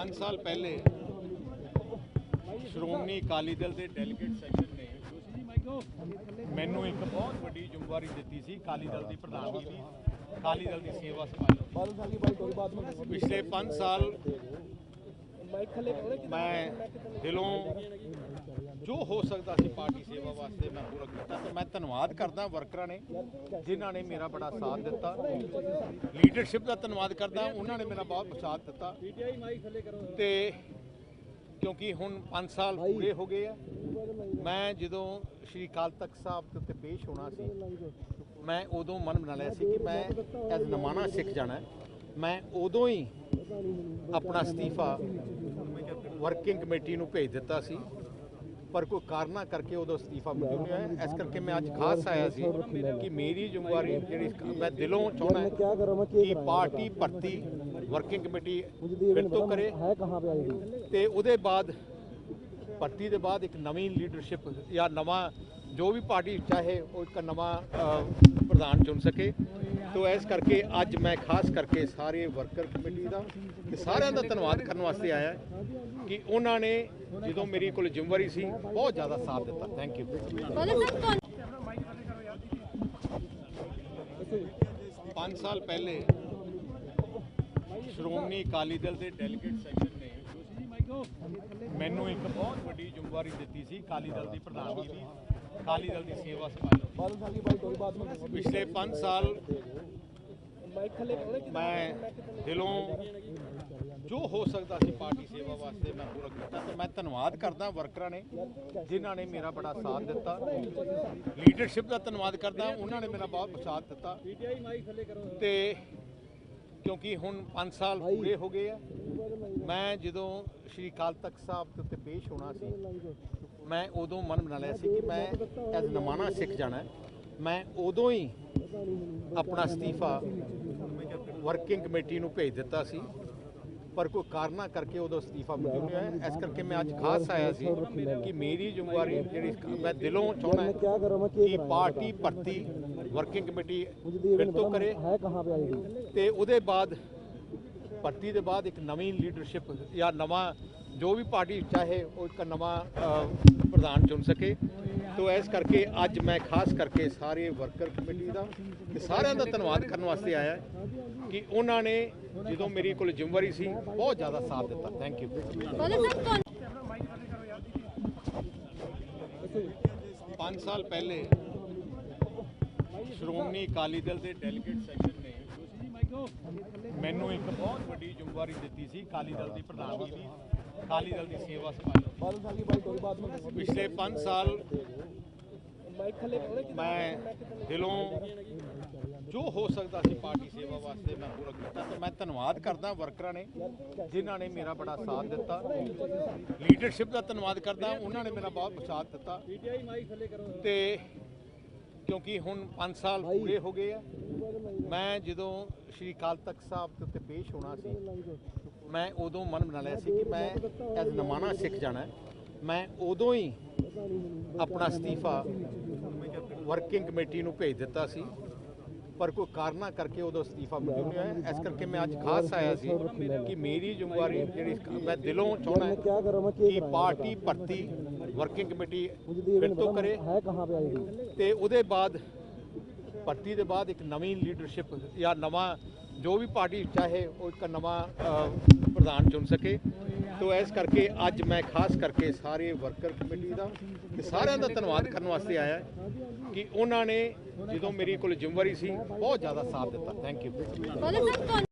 5 ਸਾਲ ਪਹਿਲੇ ਸ਼੍ਰੋਮਣੀ ਅਕਾਲੀ ਦਲ ਦੇ ਡੈਲੀਗੇਟ ਸੈਕਸ਼ਨ ਨੇ ਮੈਨੂੰ ਇੱਕ ਬਹੁਤ ਵੱਡੀ ਜ਼ਿੰਮੇਵਾਰੀ ਦਿੱਤੀ ਸੀ ਅਕਾਲੀ ਦਲ ਦੀ ਪ੍ਰਧਾਨਗੀ ਦੀ, ਅਕਾਲੀ ਦਲ ਦੀ ਸੇਵਾ ਸੰਭਾਲਣ ਪਿਛਲੇ 5 ਸਾਲ ਮੈਂ ਦਿਲੋਂ ਜੋ ਹੋ ਸਕਦਾ ਸੀ ਪਾਰਟੀ ਸੇਵਾ ਵਾਸਤੇ ਮੈਂ ਪੂਰਾ ਕੀਤਾ ਤੇ ਮੈਂ ਧੰਨਵਾਦ ਕਰਦਾ ਵਰਕਰਾਂ ਨੇ ਜਿਨ੍ਹਾਂ ਨੇ ਮੇਰਾ ਬੜਾ ਸਾਥ ਦਿੱਤਾ। ਲੀਡਰਸ਼ਿਪ ਦਾ ਧੰਨਵਾਦ ਕਰਦਾ, ਉਹਨਾਂ ਨੇ ਮੇਰਾ ਬਹੁਤ ਸਾਥ ਦਿੱਤਾ। ਤੇ ਕਿਉਂਕਿ ਹੁਣ 5 ਸਾਲ ਪੂਰੇ ਹੋ ਗਏ ਆ, ਮੈਂ ਜਦੋਂ ਸ਼੍ਰੀ ਕਾਲ ਤਖਤ ਸਾਹਿਬ ਤੇ ਪੇਸ਼ ਹੋਣਾ ਸੀ, ਮੈਂ ਉਦੋਂ ਮਨ ਬਣਾ ਲਿਆ ਸੀ ਕਿ ਮੈਂ ਐਜ਼ ਨਮਾਣਾ ਸਿੱਖ ਜਾਣਾ ਮੈਂ ਉਦੋਂ ਹੀ ਆਪਣਾ ਅਸਤੀਫਾ ਵਰਕਿੰਗ ਕਮੇਟੀ ਨੂੰ ਭੇਜ ਦਿੱਤਾ ਸੀ। ਪਰ ਕੋਈ ਕਾਰਨਾ ਕਰਕੇ ਉਹਦਾ ਅਸਤੀਫਾ ਮਿਲ ਨਹੀਂ ਹੋਇਆ ਇਸ ਕਰਕੇ ਮੈਂ ਅੱਜ ਖਾਸ ਆਇਆ ਸੀ ਕਿ ਮੇਰੀ ਜ਼ਿੰਮੇਵਾਰੀ ਜਿਹੜੀ ਮੈਂ ਦਿਲੋਂ ਚਾਹਣਾ ਕਿ ਪਾਰਟੀ ਭਰਤੀ ਵਰਕਿੰਗ ਕਮੇਟੀ ਫਿਰ ਤੋਂ ਕਰੇ ਤੇ ਉਹਦੇ ਬਾਅਦ ਭਰਤੀ ਦੇ ਬਾਅਦ ਇੱਕ ਨਵੀਂ ਲੀਡਰਸ਼ਿਪ ਜਾਂ ਨਵਾਂ ਜੋ ਵੀ ਪਾਰਟੀ ਚਾਹੇ ਉਹ ਇੱਕ ਨਵਾਂ ਪ੍ਰਧਾਨ ਚੁਣ ਸਕੇ। ਤੋ ਇਸ ਕਰਕੇ ਅੱਜ ਮੈਂ ਖਾਸ ਕਰਕੇ ਸਾਰੇ ਵਰਕਰ ਕਮੇਟੀ ਦਾ ਤੇ ਸਾਰਿਆਂ ਦਾ ਧੰਨਵਾਦ ਕਰਨ ਵਾਸਤੇ ਆਇਆ ਕਿ ਉਹਨਾਂ ਨੇ ਜਦੋਂ ਮੇਰੀ ਕੋਲ ਜ਼ਿੰਮੇਵਾਰੀ ਸੀ ਬਹੁਤ ਜ਼ਿਆਦਾ ਸਾਥ ਦਿੱਤਾ। ਥੈਂਕ ਯੂ 5 ਸਾਲ ਪਹਿਲੇ ਸ਼੍ਰੋਮਣੀ ਅਕਾਲੀ ਦਲ ਦੇ ਡੈਲੀਗੇਟ ਸੈਸ਼ਨ ਨੇ ਮੈਨੂੰ ਇੱਕ ਬਹੁਤ ਵੱਡੀ ਜ਼ਿੰਮੇਵਾਰੀ ਦਿੱਤੀ ਸੀ ਕਾਲੀ ਦਲ ਦੀ ਪ੍ਰਧਾਨਗੀ ਦੀ ਕਾਲੀ ਦਲ ਦੀ ਸੇਵਾ ਸੰਭਾਲਣ ਪਿਛਲੇ 5 ਸਾਲ ਮੈਂ ਦਿਲੋਂ ਜੋ ਹੋ ਸਕਦਾ ਸੀ ਪਾਰਟੀ ਸੇਵਾ ਵਾਸਤੇ ਮੈਂ ਪੂਰਾ ਕੀਤਾ ਤੇ ਮੈਂ ਧੰਨਵਾਦ ਕਰਦਾ ਵਰਕਰਾਂ ਨੇ ਜਿਨ੍ਹਾਂ ਨੇ ਮੇਰਾ ਬੜਾ ਸਾਥ ਦਿੱਤਾ। ਲੀਡਰਸ਼ਿਪ ਦਾ ਧੰਨਵਾਦ ਕਰਦਾ ਉਹਨਾਂ ਨੇ ਮੇਰਾ ਬਹੁਤ ਸਾਥ ਦਿੱਤਾ। ਤੇ ਕਿਉਂਕਿ ਹੁਣ 5 ਸਾਲ ਪੂਰੇ ਹੋ ਗਏ ਆ ਮੈਂ ਜਦੋਂ ਸ਼੍ਰੀ ਅਕਾਲ ਤਖਤ ਸਾਹਿਬ ਦੇ ਉੱਤੇ ਪੇਸ਼ ਹੋਣਾ ਸੀ, ਮੈਂ ਉਦੋਂ ਮਨ ਬਣਾ ਲਿਆ ਸੀ ਕਿ ਮੈਂ ਐਜ਼ ਨਮਾਣਾ ਸਿੱਖ ਜਾਣਾ ਮੈਂ ਉਦੋਂ ਹੀ ਆਪਣਾ ਅਸਤੀਫਾ ਵਰਕਿੰਗ ਕਮੇਟੀ ਨੂੰ ਭੇਜ ਦਿੱਤਾ ਸੀ, ਪਰ ਕੋਈ ਕਾਰਨਾ ਕਰਕੇ ਉਦੋਂ ਅਸਤੀਫਾ ਮਨਜ਼ੂਰ ਨਹੀਂ ਹੋਇਆ। ਇਸ ਕਰਕੇ ਮੈਂ ਅੱਜ ਖਾਸ ਆਇਆ ਸੀ ਕਿ ਮੇਰੀ ਜ਼ਿੰਮੇਵਾਰੀ ਜਿਹੜੀ ਮੈਂ ਦਿਲੋਂ ਚਾਹੁੰਦਾ ਕਿ ਪਾਰਟੀ ਭਰਤੀ ਵਰਕਿੰਗ ਕਮੇਟੀ ਫਿਰ ਤੋਂ ਕਰੇ। ਤੇ ਉਹਦੇ ਬਾਅਦ ਭਰਤੀ ਦੇ ਬਾਅਦ ਇੱਕ ਨਵੀਂ ਲੀਡਰਸ਼ਿਪ ਜਾਂ ਨਵਾਂ ਜੋ ਵੀ ਪਾਰਟੀ ਚਾਹੇ ਉਹ ਇੱਕ ਨਵਾਂ ਪ੍ਰਧਾਨ ਚੁਣ ਸਕੇ। ਤੋ ਇਸ ਕਰਕੇ ਅੱਜ ਮੈਂ ਖਾਸ ਕਰਕੇ ਸਾਰੇ ਵਰਕਰ ਕਮੇਟੀ ਦਾ ਤੇ ਸਾਰਿਆਂ ਦਾ ਧੰਨਵਾਦ ਕਰਨ ਵਾਸਤੇ ਆਇਆ ਕਿ ਉਹਨਾਂ ਨੇ ਜਦੋਂ ਮੇਰੀ ਕੋਲ ਜ਼ਿੰਮੇਵਾਰੀ ਸੀ ਬਹੁਤ ਜ਼ਿਆਦਾ ਸਾਥ ਦਿੱਤਾ। ਥੈਂਕ ਯੂ 5 ਸਾਲ ਪਹਿਲੇ ਸ਼੍ਰੋਮਣੀ ਅਕਾਲੀ ਦਲ ਦੇ ਡੈਲੀਗੇਟ ਸੈਸ਼ਨ ਨੇ ਮੈਨੂੰ ਇੱਕ ਬਹੁਤ ਵੱਡੀ ਜ਼ਿੰਮੇਵਾਰੀ ਦਿੱਤੀ ਸੀ ਕਾਲੀ ਦਲ ਦੀ ਪ੍ਰਧਾਨਗੀ ਦੀ ਕਾਲੀ ਦਲ ਦੀ ਸੇਵਾ ਪਿਛਲੇ 5 ਸਾਲ ਮੈਂ ਦਿਲੋਂ ਜੋ ਹੋ ਸਕਦਾ ਸੀ ਪਾਰਟੀ ਸੇਵਾ ਵਾਸਤੇ ਮੈਂ ਪੂਰਾ ਕੀਤਾ ਤੇ ਮੈਂ ਧੰਨਵਾਦ ਕਰਦਾ ਵਰਕਰਾਂ ਨੇ ਜਿਨ੍ਹਾਂ ਨੇ ਮੇਰਾ ਬੜਾ ਸਾਥ ਦਿੱਤਾ। ਲੀਡਰਸ਼ਿਪ ਦਾ ਧੰਨਵਾਦ ਕਰਦਾ ਉਹਨਾਂ ਨੇ ਮੇਰਾ ਬਹੁਤ ਸਾਥ ਦਿੱਤਾ। ਤੇ ਕਿਉਂਕਿ ਹੁਣ 5 ਸਾਲ ਪੂਰੇ ਹੋ ਗਏ ਆ। ਮੈਂ ਜਦੋਂ ਸ਼੍ਰੀ ਅਕਾਲ ਤਖਤ ਸਾਹਿਬ ਦੇ ਉੱਤੇ ਪੇਸ਼ ਹੋਣਾ ਸੀ ਮੈਂ ਉਦੋਂ ਮਨ ਬਣਾ ਲਿਆ ਸੀ ਕਿ ਮੈਂ ਐਜ਼ ਨਮਾਣਾ ਸਿੱਖ ਜਾਣਾ। ਮੈਂ ਉਦੋਂ ਹੀ ਆਪਣਾ ਅਸਤੀਫਾ ਵਰਕਿੰਗ ਕਮੇਟੀ ਨੂੰ ਭੇਜ ਦਿੱਤਾ ਸੀ। ਪਰ ਕੋਈ ਕਾਰਨਾ ਕਰਕੇ ਉਹਦਾ ਅਸਤੀਫਾ ਮਨਜ਼ੂਰ ਨਹੀਂ ਹੋਇਆ ਇਸ ਕਰਕੇ ਮੈਂ ਅੱਜ ਖਾਸ ਆਇਆ ਸੀ ਕਿ ਮੇਰੀ ਜ਼ਿੰਮੇਵਾਰੀ ਜਿਹੜੀ ਮੈਂ ਦਿਲੋਂ ਚਾਹਣਾ ਕਿ ਪਾਰਟੀ ਭਰਤੀ ਵਰਕਿੰਗ ਕਮੇਟੀ ਫਿਰ ਤੋਂ ਕਰੇ। ਤੇ ਉਹਦੇ ਬਾਅਦ ਭਰਤੀ ਦੇ ਬਾਅਦ ਇੱਕ ਨਵੀਂ ਲੀਡਰਸ਼ਿਪ ਜਾਂ ਨਵਾਂ ਜੋ ਵੀ ਪਾਰਟੀ ਚਾਹੇ ਉਹ ਇੱਕ ਨਵਾਂ ਪ੍ਰਧਾਨ ਚੁਣ ਸਕੇ। ਤੋ ਇਸ ਕਰਕੇ ਅੱਜ ਮੈਂ ਖਾਸ ਕਰਕੇ ਸਾਰੇ ਵਰਕਰ ਕਮੇਟੀ ਦਾ ਤੇ ਸਾਰਿਆਂ ਦਾ ਧੰਨਵਾਦ ਕਰਨ ਵਾਸਤੇ ਆਇਆ ਕਿ ਉਹਨਾਂ ਨੇ ਜਦੋਂ ਮੇਰੀ ਕੋਲ ਜ਼ਿੰਮੇਵਾਰੀ ਸੀ, ਬਹੁਤ ਜ਼ਿਆਦਾ ਸਾਥ ਦਿੱਤਾ। Thank you